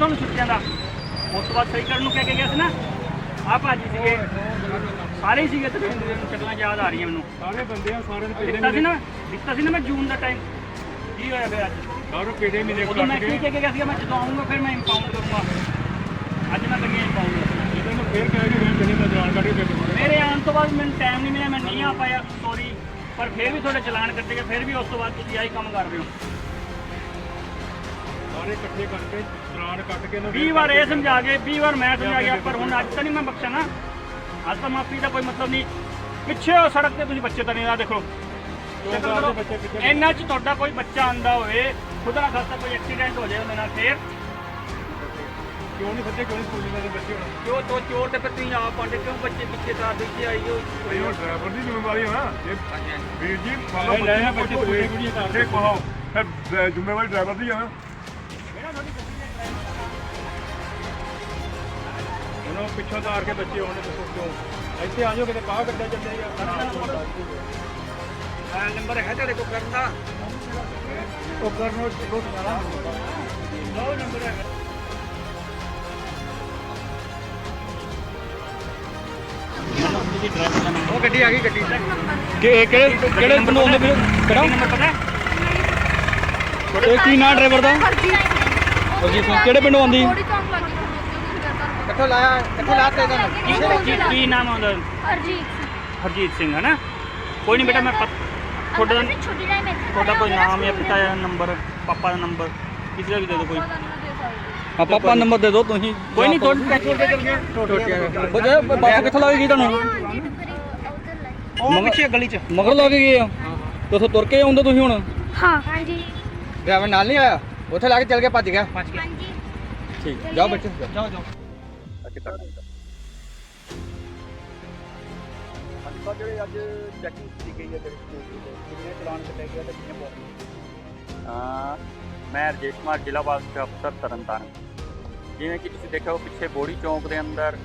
ਤੁਹਾਨੂੰ ਛੁੱਟੀਆਂ ਦਾ। ਉਸ ਤੋਂ ਬਾਅਦ ਸਹੀ ਨੂੰ ਕਹਿ ਕੇ ਗਿਆ ਸੀ ਨਾ ਆ ਭਾਜੀ ਸੀਗੇ। ਸਾਰੇ ਹੀ ਸੀਗੇ ਤੇ ਚੱਲਾਂ ਯਾਦ ਆ ਰਹੀ ਮੈਨੂੰ। ਸਾਰੇ ਬੰਦੇ ਆ ਸਾਰਿਆਂ ਨੂੰ ਦਿੱਤਾ ਸੀ ਨਾ ਦਿੱਤਾ ਸੀ ਨਾ ਮੈਂ ਜੂਨ ਦਾ ਟਾਈਮ ਕੀ ਹੋਇਆ ਫਿਰ ਅੱਜ? ਗੌਰਵ ਕਿਹੜੇ ਮਹੀਨੇ ਕੋਲ ਮੈਂ ਕੀ ਕਹਿ ਕੇ ਗਿਆ ਸੀ ਮੈਂ ਜਦੋਂ ਆਉਂਗਾ ਫਿਰ ਮੈਂ ਇੰਪਾਊਂਡ ਕਰੂੰਗਾ। ਅੱਜ ਮੈਂ ਲੱਗੇ ਇੰਪਾਊਂਡ ਜਦੋਂ ਮੈਂ ਫਿਰ ਕਹਿ ਕੇ ਗਿਆ ਮੈਂ ਜਾਣ ਕੱਢ ਕੇ ਮੇਰੇ ਆਉਣ ਤੋਂ ਬਾਅਦ ਮੈਨੂੰ ਟਾਈਮ ਨਹੀਂ ਮਿਲਿਆ ਮੈਂ ਨਹੀਂ ਆ ਪਾਇਆ ਸੋਰੀ ਪਰ ਫਿਰ ਵੀ ਤੁਹਾਡੇ ਚਲਾਨ ਕੱਟੇ ਫਿਰ ਵੀ ਉਸ ਤੋਂ ਬਾਅਦ ਤੁਸੀਂ ਆਹੀ ਕੰਮ ਕਰ ਰਹੇ ਹੋ। ਸਾਰੇ ਇਕੱਠੇ ਕਰਕੇ ਚਲਾਨ ਕੱਟ ਕੇ ਨਾ 20 ਵਾਰ ਇਹ ਸਮਝਾ ਕੇ 20 ਵਾਰ ਮੈਂ ਸਮਝਾ ਗਿਆ ਪਰ ਹੁਣ ਅੱਜ ਤਾਂ ਨਹੀਂ ਮੈਂ ਬਖਸ਼ਾ ਨਾ। ਅੱਜ ਤਾਂ ਮਾਫੀ ਦਾ ਕੋਈ ਮਤਲਬ ਨਹੀਂ। ਪਿੱਛੇ ਉਹ ਸੜਕ ਤੇ ਤੁਸੀਂ ਬੱਚੇ ਤਾਂ ਨਹੀਂ ਆ ਦੇਖੋ। ਇੰਨਾ ਚ ਤੁਹਾਡਾ ਕੋਈ ਬੱਚਾ ਆਂਦਾ ਹੋਵੇ ਖੁਦਾ ਨਾ ਖਾਸਾ ਕੋਈ ਐਕਸੀਡੈਂਟ ਹੋ ਜਾਏ ਉਹਦੇ ਨਾਲ ਫੇਰ। ਕਿਉਂ ਨਹੀਂ ਸੱਜੇ ਕਿਉਂ ਨਹੀਂ ਸਕੂਲ ਦੇ ਬੱਚੇ ਹੁਣ? ਕਿਉਂ ਤੋ ਚੋਰ ਤੇ ਫਿਰ ਤੁਸੀਂ ਆਪ ਪਾਉਂਦੇ ਕਿਉਂ ਬੱਚੇ ਪਿੱਛੇ ਤਾਂ ਪਿੱਛੇ ਆਈ ਹੋ? ਇਹ ਉਹ ਡਰਾਈਵਰ ਦੀ ਜ਼ਿੰਮੇਵਾਰੀ ਹੈ ਨਾ। ਇਹ ਵੀਰ ਜੀ ਮੰਨ ਇਹ ਲੈ ਲਓ ਆ ਬੱਚੇ ਬੱਚੇ ਕੁੜੀਆਂ ਕਰ ਇਹ ਕਹੋ ਫਿਰ ਜ਼ਿੰਮੇਵਾਰੀ ਡਰਾਈਵਰ ਦੀ ਹੈ ਨਾ। ਉਹਨਾਂ ਨੂੰ ਪਿੱਛੋਂ ਤਾਰ ਕੇ ਬੱਚੇ ਆਉਣੇ ਦੱਸੋ ਕਿਉਂ? ਇੱਥੇ ਆ ਜਾਓ ਕਿਤੇ ਕਾਹ ਕੱਢਿਆ ਚੱਲੇ ਆ। ਨੰਬਰ ਹੈ ਤੁਹਾਡੇ ਕੋਲ ਕਰਨ ਦਾ? ਉਹ ਕਰਨ ਉਹ ਰੋਟ ਜਾਣਾ ਲਓ ਨੰਬਰ ਹੈ। ਉਹ ਗੱਡੀ ਆ ਗਈ ਗੱਡੀ। ਕਿ ਕਿਹੜੇ ਕਿਹੜੇ ਪਿੰਡੋਂ ਆਉਂਦੇ ਕਿਹੜਾ? ਨੰਬਰ ਪਤਾ ਹੈ? ਇਹ ਕੀ ਨਾਂ ਡਰਾਈਵਰ ਦਾ? ਅਰਜੀਤ ਸਿੰਘ, ਕਿਹੜੇ ਪਿੰਡੋਂ ਆਉਂਦੀ? ਥੋੜੀ ਚੌਂਕ ਲੱਗੀ ਕਿੱਥੋਂ ਲਾਇਆ ਕਿੱਥੋਂ ਲਾਤੇ ਇਹਨਾਂ ਕੀ- ਕੀ ਕੀ ਨਾਮ ਆਉਂਦਾ ਅਰਜੀਤ ਹਰਜੀਤ ਸਿੰਘ। ਹੈ ਨਾ ਕੋਈ ਨਹੀਂ ਬੇਟਾ ਮੈਂ ਪਤ- ਤੁਹਾਡਾ ਤੁਹਾਡਾ ਛੋਟੀ ਟਾਈਮ ਇੱਥੇ ਤੁਹਾਡਾ ਕੋਈ ਨਾਮ ਜਾਂ ਪਿਤਾ ਦਾ ਨੰਬਰ ਪਾਪਾ ਦਾ ਨੰਬਰ ਕਿਸੇ ਦਾ ਵੀ ਦੇ ਦਿਓ ਕੋਈ। ਪਾਪਾ ਨੰਬਰ ਦੇ ਦਿਓ ਤੁਸੀਂ ਕੋਈ ਨਹੀਂ ਤੁਹਾਡੇ ਪੈਟਰੋਲ ਦੇ ਬੱਚੇ ਬੱਸ ਕਿੱਥੋਂ ਲੱਗ ਗਈ ਤੁਹਾਨੂੰ? ਉਹ ਪਿੱਛੇ ਗਲੀ 'ਚ। ਮਗਰ ਲੱਗ ਗਏ ਆ। ਤੇ ਉੱਥੋਂ ਤੁਰ ਕੇ ਆਉਂਦੇ ਤੁਸੀਂ ਹੁਣ? ਹਾਂ ਹਾਂਜੀ। ਡਰਾਈਵਰ ਨਾਲ ਨਹੀਂ ਆਇਆ? ਉੱਥੇ ਲਾ ਕੇ ਚੱਲ ਗਿਆ ਭੱਜ ਗਿਆ? ਹਾਂਜੀ। ਠੀਕ ਜਾਓ ਬੱਚੇ ਜਾਓ। ਜਾਓ ਤਾਂ ਜਿਹੜੇ ਅੱਜ ਚੈਕਿੰਗ ਕੀਤੀ ਗਈ ਹੈ ਜਿਹੜੀ ਸਕੂਲ ਦੀ ਕਿੰਨੇ ਚਲਾਨ ਕੱਟੇ ਗਏ ਤੇ ਕਿੰਨੇ ਪੌਂਦੇ ਹਾਂ ਮੈਂ ਰਜੇਸ਼ ਕੁਮਾਰ ਜ਼ਿਲ੍ਹਾ ਵਾਸਤੇ ਅਫਸਰ ਤਰਨਤਾਰਨ। ਜਿਵੇਂ ਕਿ ਤੁਸੀਂ ਦੇਖਿਆ ਉਹ ਪਿੱਛੇ ਬੋੜੀ ਚੌਂਕ ਦੇ ਅੰਦਰ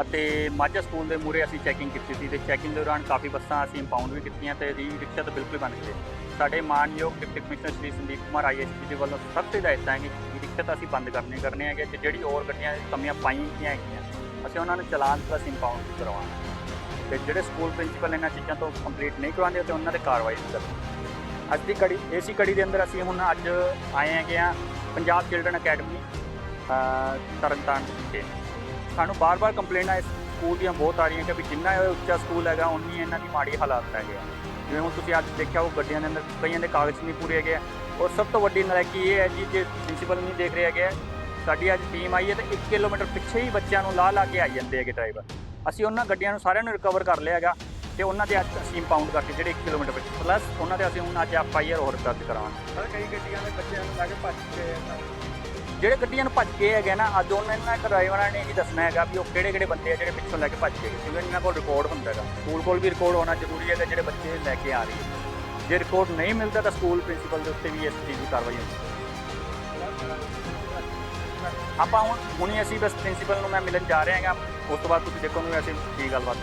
ਅਤੇ ਮਾਝਾ ਸਕੂਲ ਦੇ ਮੂਹਰੇ ਅਸੀਂ ਚੈਕਿੰਗ ਕੀਤੀ ਸੀ ਤੇ ਚੈਕਿੰਗ ਦੇ ਦੌਰਾਨ ਕਾਫੀ ਬੱਸਾਂ ਅਸੀਂ ਇੰਪਾਊਂਡ ਵੀ ਕੀਤੀਆਂ ਤੇ ਰੀ ਰਿਕਸ਼ਾ ਤਾਂ ਬਿਲਕੁਲ ਬੰਦ ਕੀਤੇ ਸਾਡੇ ਮਾਨਯੋਗ deputy commissioner Shri Sandeep Kumar ISP ਦੇ ਵੱਲੋਂ ਸਖਤ ਹਦਾਇਤਾਂ ਹੈ ਕਿ ਈ ਰਿਕਸ਼ਾ ਤਾਂ ਅਸੀਂ ਬੰਦ ਕਰਨੇ ਕਰਨੇ ਹੈਗੇ ਤੇ ਜਿਹੜੀ ਹੋਰ ਗੱਡੀਆਂ ਕਮੀਆਂ ਪਾਈਆਂ ਗਈਆਂ ਹੈਗੀਆਂ ਅਸੀਂ ਉਹਨਾਂ ਨੂੰ ਚਲਾਨ ਪਲਸ ਇੰਪਾਊਂਡ ਕਰਵਾਉਣਾ। ਤੇ ਜਿਹੜੇ ਸਕੂਲ ਪ੍ਰਿੰਸੀਪਲ ਇਹਨਾਂ ਚੀਜ਼ਾਂ ਤੋਂ ਕੰਪਲੀਟ ਨਹੀਂ ਕਰਵਾਉਂਦੇ ਤੇ ਉਹਨਾਂ ਤੇ ਕਾਰਵਾਈ ਵੀ ਕਰਨੀ। ਅੱਜ ਦੀ ਕੜੀ ਏਸੀ ਕੜੀ ਦੇ ਅੰਦਰ ਅਸੀਂ ਹੁਣ ਅੱਜ ਆਏ ਹੈਗੇ ਆ ਪੰਜਾਬ ਚਿਲਡਰਨ ਅਕੈਡਮੀ ਅ, ਤਰਨਤਾਰਨ ਵਿਖੇ। ਸਾਨੂੰ ਬਾਰ-ਬਾਰ ਕੰਪਲੇਂਟਾਂ ਇਸ ਸਕੂਲ ਦੀਆਂ ਬਹੁਤ ਆ ਰਹੀਆਂ ਕਿ ਵੀ ਜਿੰਨਾ ਇਹ ਉੱਚਾ ਸਕੂਲ ਹੈਗਾ ਉਨੀ ਇਹਨਾਂ ਦੀ ਮਾੜੀ ਹਾਲਾਤ ਹੈਗੇ ਆ। ਜਿਵੇਂ ਹੁਣ ਤੁਸੀਂ ਅੱਜ ਦੇਖਿਆ, ਉਹ ਗੱਡੀਆਂ ਦੇ ਅੰਦਰ ਕਈਆਂ ਦੇ ਕਾਗਜ਼ ਨਹੀਂ ਪੂਰੇ ਹੈਗੇ ਔਰ ਸਭ ਤੋਂ ਵੱਡੀ ਨਲਾਇਕੀ ਇਹ ਹੈ ਜੀ, ਜੇ ਪ੍ਰਿੰਸੀਪਲ ਨਹੀਂ ਦੇਖ ਰਿਹਾ ਹੈਗੇ, ਸਾਡੀ ਅੱਜ ਟੀਮ ਆਈ ਹੈ ਤੇ 1 ਕਿਲੋਮੀਟਰ ਪਿੱਛੇ ਹੀ ਬੱਚਿਆਂ ਨੂੰ ਲਾ ਲਾ ਕੇ ਆਈ ਜਾਂਦੇ ਹੈਗੇ ਡਰਾਈਵਰ ਅਸੀਂ ਉਹਨਾਂ ਗੱਡੀਆਂ ਨੂੰ ਸਾਰਿਆਂ ਨੂੰ ਰਿਕਵਰ ਕਰ ਲਿਆ ਹੈਗਾ ਤੇ ਉਹਨਾਂ ਦੇ ਅੱਜ ਅਸੀਂ ਇੰਪਾਊਂਡ ਕਰਕੇ ਜਿਹੜੇ 1 ਕਿਲੋਮੀਟਰ ਵਿੱਚ ਪਲੱਸ ਉਹਨਾਂ ਤੇ ਅਸੀਂ ਹੁਣ ਅੱਜ ਐਫ ਆਈ ਆਰ ਹੋਰ ਦਰਜ ਕਰਾਵਾਂਗੇ ਸਰ, ਕਈ ਗੱਡੀਆਂ ਦੇ ਬੱਚਿਆਂ ਨੂੰ ਲਾ ਕੇ ਭੱਜ ਕੇ ਜਿਹੜੇ ਗੱਡੀਆਂ ਨੂੰ ਭੱਜ ਕੇ ਹੈਗੇ ਨਾ, ਅੱਜ ਉਹਨਾਂ ਨੇ ਡਰਾਈਵਰਾਂ ਨੇ ਵੀ ਦੱਸਣਾ ਹੈਗਾ ਵੀ ਉਹ ਕਿਹੜੇ ਕਿਹੜੇ ਬੰਦੇ ਆ ਜਿਹੜੇ ਪਿੱਛੋਂ ਲੈ ਕੇ ਭੱਜ ਗਏ, ਕਿਉਂਕਿ ਇਹਨਾਂ ਕੋਲ ਰਿਕਾਰਡ ਹੁੰਦਾ ਹੈਗਾ। ਸਕੂਲ ਕੋਲ ਵੀ ਰਿਕਾਰਡ ਹੋਣਾ ਜ਼ਰੂਰੀ ਹੈ ਹੈਗਾ, ਜਿਹੜੇ ਬੱਚੇ ਲੈ ਕੇ ਆ ਰਹੇ ਜੇ ਰਿਕਾਰਡ ਨਹੀਂ ਮਿਲਦਾ ਤਾਂ ਸਕੂਲ ਪ੍ਰਿੰਸੀਪਲ ਦੇ ਉੱਤੇ ਵੀ ਇਸ ਚੀਜ਼ ਦੀ ਕਾਰਵਾਈ ਹੁੰਦੀ ਆਪਾਂ ਹੁਣ, ਹੁਣੀ ਅਸੀਂ ਬਸ ਪ੍ਰਿੰਸੀਪਲ ਨੂੰ ਮੈਂ ਮਿਲਣ ਜਾ ਰਹੇ ਹਾਂਗਾ, ਉਸ ਤੋਂ ਬਾਅਦ ਤੁਸੀਂ ਦੇਖੋਗੇ ਅਸੀਂ ਕੀ ਗੱਲਬਾਤ